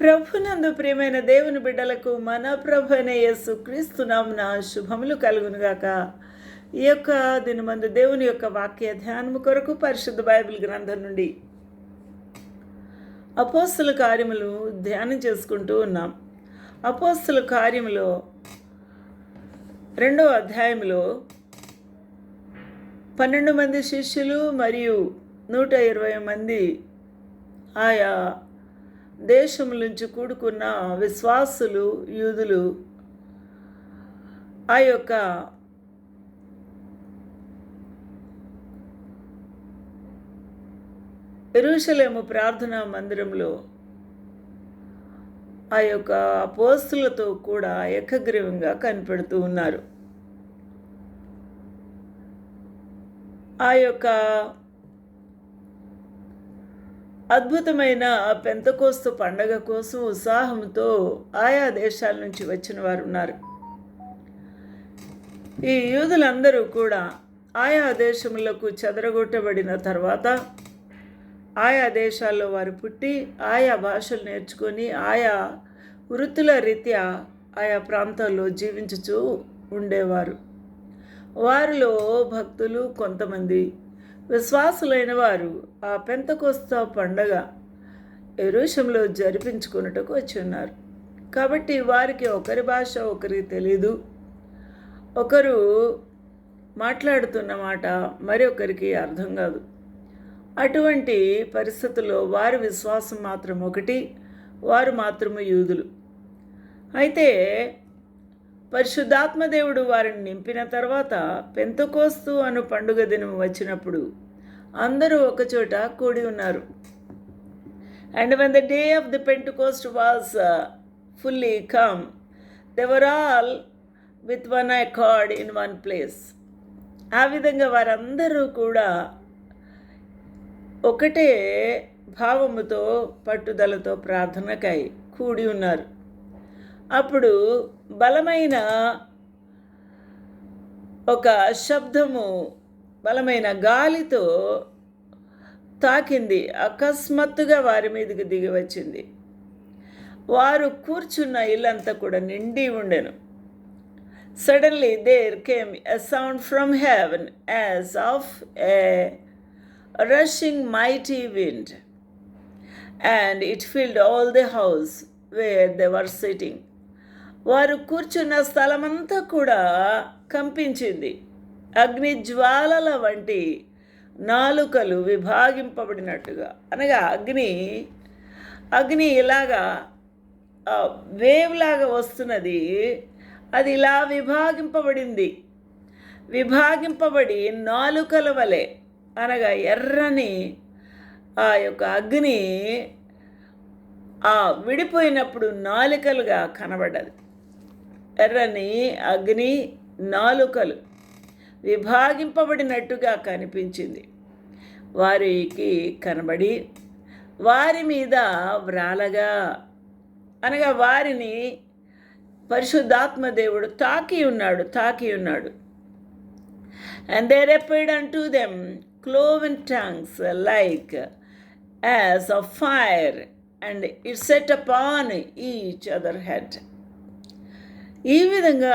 ప్రభునందు ప్రియమైన దేవుని బిడ్డలకు మన ప్రభు అయిన యేసు క్రీస్తునామున శుభములు కలుగునుగాక. ఈ యొక్క దినమందు దేవుని యొక్క వాక్య ధ్యానము కొరకు పరిశుద్ధ బైబిల్ గ్రంథం నుండి అపోస్తుల కార్యములు ధ్యానం చేసుకుంటూ ఉన్నాం. అపోస్తుల కార్యములో రెండవ అధ్యాయంలో పన్నెండు మంది శిష్యులు మరియు నూట ఇరవై మంది ఆయా దేశం నుంచి కూడుకున్న విశ్వాసులు యూదులు ఆ యొక్క ఎరుషలేము ప్రార్థనా మందిరంలో ఆ యొక్క పోస్తులతో కూడా ఏకగ్రీవంగా కనిపెడుతూ ఉన్నారు. ఆ యొక్క అద్భుతమైన పెంతకోస్తు పండగ కోసం ఉత్సాహంతో ఆయా దేశాల నుంచి వచ్చిన వారు ఉన్నారు. ఈ యూదులందరూ కూడా ఆయా దేశములకు చెదరగొట్టబడిన తర్వాత ఆయా దేశాల్లో వారు పుట్టి ఆయా భాషలు నేర్చుకొని ఆయా వృత్తుల రీత్యా ఆయా ప్రాంతాల్లో జీవించుచూ ఉండేవారు. వారిలో భక్తులు కొంతమంది. విశ్వాసులైన వారు ఆ పెంతకోస్తా పండగ ఎరుషంలో జరిపించుకున్నటకు వచ్చి ఉన్నారు కాబట్టి వారికి ఒకరి భాష ఒకరికి తెలీదు. ఒకరు మాట్లాడుతున్న మాట మరొకరికి అర్థం కాదు. అటువంటి పరిస్థితుల్లో వారి విశ్వాసం మాత్రం ఒకటి వారు మాత్రము యూదులు. అయితే పరిశుద్ధాత్మదేవుడు వారిని నింపిన తర్వాత పెంతకోస్తు అను పండుగ దినం వచ్చినప్పుడు అందరూ ఒకచోట కూడి ఉన్నారు. And when the day of the Pentecost was fully come they were all with one accord in one place ఆ విధంగా వారందరూ కూడా ఒకటే భావముతో పట్టుదలతో ప్రార్థనకై కూడి ఉన్నారు. అప్పుడు బలమైన ఒక శబ్దము బలమైన గాలితో తాకింది. అకస్మాత్తుగా వారి మీదకి దిగి వచ్చింది. వారు కూర్చున్న ఇల్లంతా కూడా నిండి ఉండెను. Suddenly there came a sound from heaven as of a rushing mighty wind and it filled all the house where they were sitting వారు కూర్చున్న స్థలమంతా కూడా కంపించింది. అగ్ని జ్వాలల వంటి నాలుకలు విభాగింపబడినట్టుగా. అనగా అగ్ని అగ్ని ఇలాగా వేవ్ లాగా వస్తున్నది. అది ఇలా విభాగింపబడింది. విభాగింపబడి నాలుకల వలె. అనగా ఎర్రని ఆ యొక్క అగ్ని ఆ విడిపోయినప్పుడు నాలుకలుగా కనబడ్డది. ఎర్రని అగ్ని నాలుకలు విభాగింపబడినట్టుగా కనిపించింది. వారికి కనబడి వారి మీద వ్రాలగా. అనగా వారిని పరిశుద్ధాత్మ దేవుడు తాకి ఉన్నాడు తాకి ఉన్నాడు. And they రెపిడ్ unto them cloven tongues like as a fire and it sat upon each other head ఈ విధంగా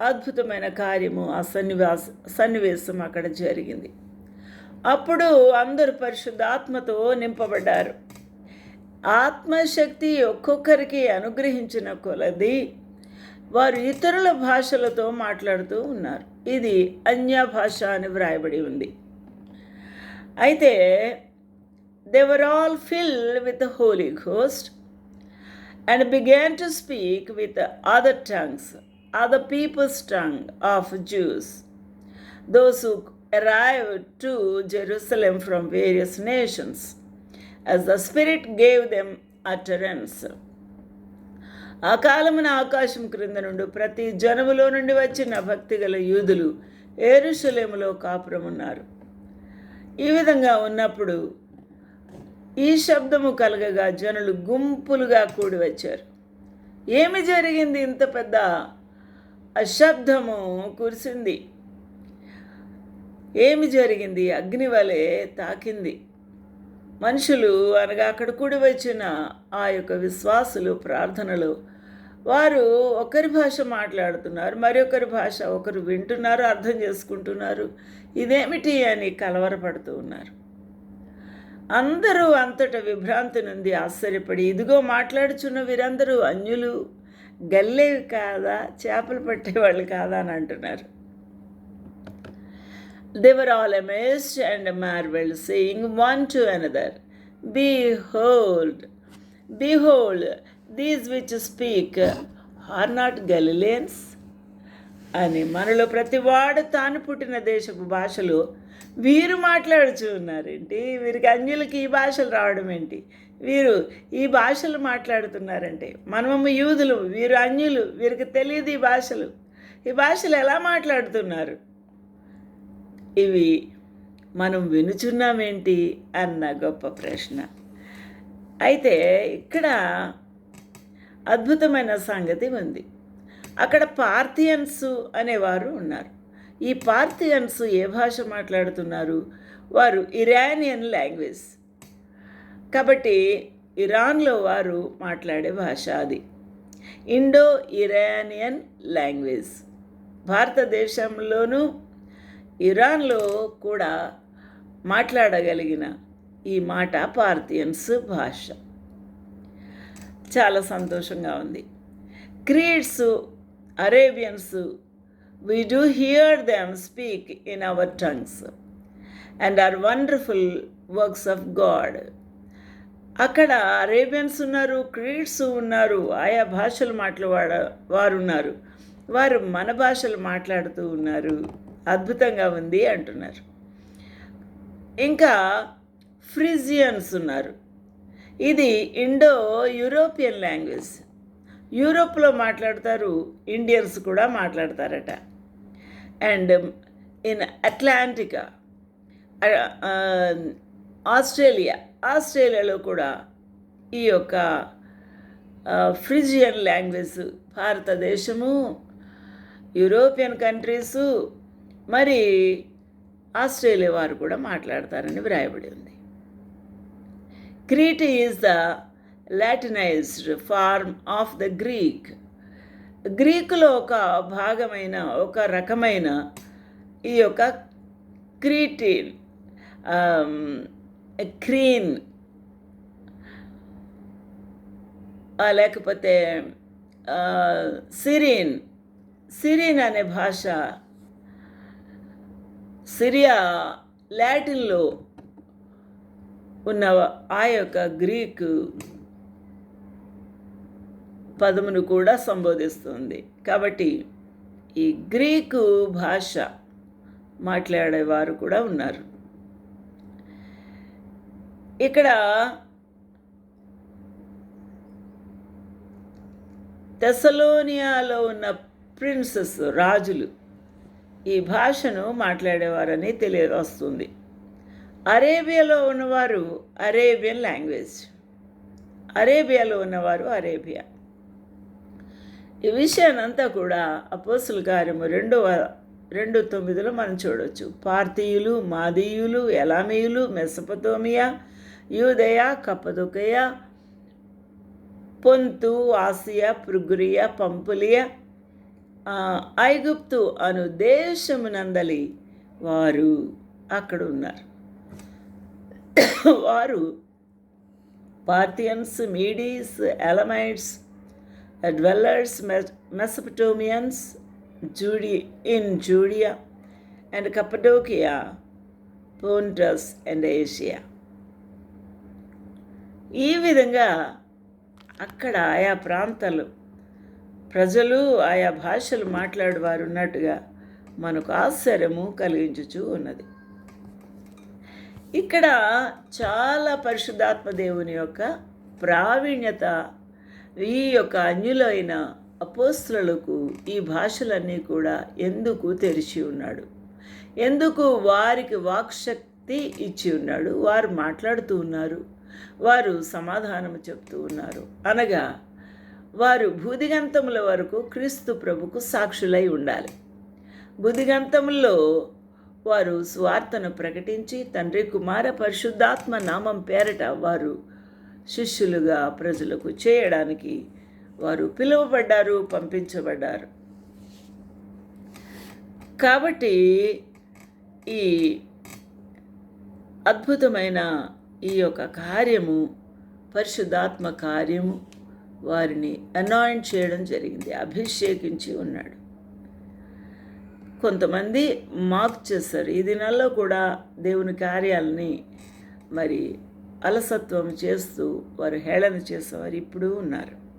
అద్భుతమైన కార్యము ఆ సన్నివాస సన్నివేశం అక్కడ జరిగింది. అప్పుడు అందరూ పరిశుద్ధాత్మతో నింపబడ్డారు. ఆత్మశక్తి ఒక్కొక్కరికి అనుగ్రహించిన కొలది వారు ఇతరుల భాషలతో మాట్లాడుతూ ఉన్నారు. ఇది అన్య భాష అని వ్రాయబడి ఉంది. అయితే they were all filled with Holy Ghost and began to speak with other tongues, other people's tongue of Jews, those who arrived to Jerusalem from various nations, as the Spirit gave them utterance. ఆ కాలమున ఆకాశం క్రింద నుండి ప్రతి జనములో నుండి వచ్చిన భక్తి గల యూదులు ఏరుషలేములో కాపురమున్నారు ఈ విధంగా ఉన్నప్పుడు ఈ శబ్దము కలగగా జనులు గుంపులుగా కూడి వచ్చారు. ఏమి జరిగింది? ఇంత పెద్ద అశబ్దము కురిసింది. ఏమి జరిగింది? అగ్ని వలె తాకింది. మనుషులు అనగా అక్కడ కూడి వచ్చిన ఆ యొక్క విశ్వాసులు ప్రార్థనలు వారు ఒకరి భాష మాట్లాడుతున్నారు మరొకరి భాష ఒకరు వింటున్నారు అర్థం చేసుకుంటున్నారు. ఇదేమిటి అని కలవరపడుతూ ఉన్నారు. అందరూ అంతట విభ్రాంతి నుండి ఆశ్చర్యపడి ఇదిగో మాట్లాడుచున్న వీరందరూ అన్యులు గల్లేవి కాదా చేపలు పట్టేవాళ్ళు కాదా అని అంటున్నారు. They were all amazed and marvelled saying one to another behold behold these which speak are not Galileans అని. మనలో ప్రతి వాడు తాను పుట్టిన దేశపు భాషలో వీరు మాట్లాడుచు ఉన్నారేంటి? వీరికి అన్యులకి ఈ భాషలు రావడం ఏంటి? వీరు ఈ భాషలు మాట్లాడుతున్నారంటే మనము యూదులు వీరు అన్యులు వీరికి తెలియదు ఈ భాషలు. ఈ భాషలు ఎలా మాట్లాడుతున్నారు? ఇవి మనం వినుచున్నామేంటి? అన్న గొప్ప ప్రశ్న. అయితే ఇక్కడ అద్భుతమైన సంగతి ఉంది. అక్కడ పార్థియన్స్ అనేవారు ఉన్నారు. ఈ పార్థియన్స్ ఏ భాష మాట్లాడుతున్నారు? వారు ఇరానియన్ లాంగ్వేజ్. కాబట్టి ఇరాన్లో వారు మాట్లాడే భాష అది. Indo Iranian language. భారతదేశంలోనూ ఇరాన్లో కూడా మాట్లాడగలిగిన ఈ మాట పార్థియన్స్ భాష. చాలా సంతోషంగా ఉంది. Cretes Arabians we do hear them speak in our tongues and are wonderful works of God అక్కడ అరేబియన్స్ ఉన్నారు క్రీడ్స్ ఉన్నారు ఆయా భాషలు మాట్లాడ వారు ఉన్నారు వారు మన భాషలు మాట్లాడుతూ ఉన్నారు. అద్భుతంగా ఉంది అంటున్నారు. ఇంకా ఫ్రిజియన్స్ ఉన్నారు. ఇది ఇండో యూరోపియన్ లాంగ్వేజ్. యూరోప్లో మాట్లాడతారు ఇండియన్స్ కూడా మాట్లాడతారట. అండ్ ఇన్ అట్లాంటికా ఆస్ట్రేలియా ఆస్ట్రేలియాలో కూడా ఈ యొక్క uh, ఫ్రిజియన్ లాంగ్వేజ్ భారతదేశము యూరోపియన్ కంట్రీసు మరి ఆస్ట్రేలియా వారు కూడా మాట్లాడతారని వ్రాయబడి ఉంది. Crete is the Latinised form of the Greek గ్రీకులో ఒక భాగమైన ఒక రకమైన ఈ యొక్క క్రీటిన్ క్రీన్ లేకపోతే సిరీన్ సిరీన్ అనే భాష సిరియా లాటిన్లో ఉన్న ఆ యొక్క గ్రీకు పదమును కూడా సంబోధిస్తుంది. కాబట్టి ఈ గ్రీకు భాష మాట్లాడేవారు కూడా ఉన్నారు. ఇక్కడ తెసలోనియాలో ఉన్న ప్రిన్సెస్ రాజులు ఈ భాషను మాట్లాడేవారని తెలియవస్తుంది. అరేబియాలో ఉన్నవారు అరేబియన్ లాంగ్వేజ్. అరేబియాలో ఉన్నవారు అరేబియా. ఈ విషయానంతా కూడా అపోసుల కార్యము రెండవ రెండు తొమ్మిదిలో మనం చూడవచ్చు పార్థీయులు మాదీయులు ఎలామీయులు మెసపతోమియా యూదయ కప్పదుకయ పొంతు ఆసియా పృగురియా పంపులియా ఐగుప్తు అను దేశమునందలి వారు అక్కడ ఉన్నారు. వారు Parthians Medes Elamites dwellers Mesopotamians Judea, in Judea and Cappadocia, Pontus and Asia. ఈ విధంగా అక్కడ ఆయా ప్రాంతాలు ప్రజలు ఆయా భాషలు మాట్లాడేవారు ఉన్నట్టుగా మనకు ఆశ్చర్యము కలిగించుచూ ఉన్నది ఇక్కడ చాలా పరిశుద్ధాత్మ దేవుని యొక్క ప్రావీణ్యత ఈ యొక్క అన్యులైన అపోస్తులకు ఈ భాషలన్నీ కూడా ఎందుకు తెరిచి ఉన్నాడు? ఎందుకు వారికి వాక్శక్తి ఇచ్చి ఉన్నాడు? వారు మాట్లాడుతూ ఉన్నారు. వారు సమాధానం చెప్తూ ఉన్నారు. అనగా వారు భూదిగంతముల వరకు క్రీస్తు ప్రభుకు సాక్షులై ఉండాలి. బుద్ధిగంతముల్లో వారు స్వార్థను ప్రకటించి తండ్రి కుమార పరిశుద్ధాత్మ నామం పేరట వారు శిష్యులుగా ప్రజలకు చేయడానికి వారు పిలువబడ్డారు పంపించబడ్డారు. కాబట్టి ఈ అద్భుతమైన ఈ యొక్క కార్యము పరిశుద్ధాత్మ కార్యము వారిని అనాయింట్ చేయడం జరిగింది అభిషేకించి ఉన్నాడు. కొంతమంది మాక్ చేస్తారు ఈ దినాల్లో కూడా దేవుని కార్యాలని మరి అలసత్వం చేస్తూ వారు హేళన చేసేవారు ఇప్పుడు ఉన్నారు.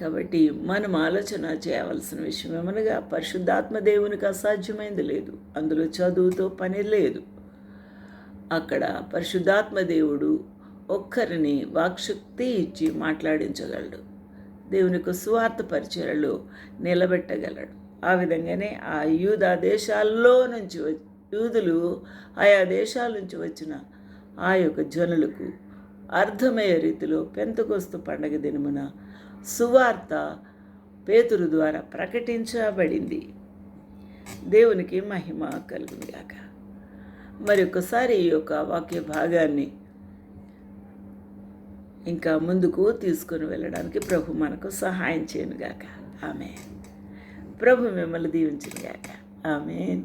కాబట్టి మనం ఆలోచన చేయవలసిన విషయం ఏమనగా పరిశుద్ధాత్మ దేవునికి అసాధ్యమైంది లేదు. అందులో చదువుతో పని లేదు. అక్కడ పరిశుద్ధాత్మ దేవుడు ఒక్కరిని వాక్శక్తి ఇచ్చి మాట్లాడించగలడు. దేవునికి స్వార్థ పరిచయలో నిలబెట్టగలడు. ఆ విధంగానే ఆ యూదా దేశాల్లో నుంచి యూదులు ఆయా దేశాల నుంచి వచ్చిన ఆ యొక్క జనులకు అర్థమయ్యే రీతిలో పెంతకొస్తు పండగ దినమున సువార్త పేతురు ద్వారా ప్రకటించబడింది. దేవునికి మహిమ కలుగుగాక మరి ఒకసారి ఈ యొక్క వాక్య భాగాన్ని ఇంకా ముందుకు తీసుకొని వెళ్ళడానికి ప్రభు మనకు సహాయం చేయనుగాక ఆమె ప్రభు మిమ్మల్ని దీవించుగాక ఆమె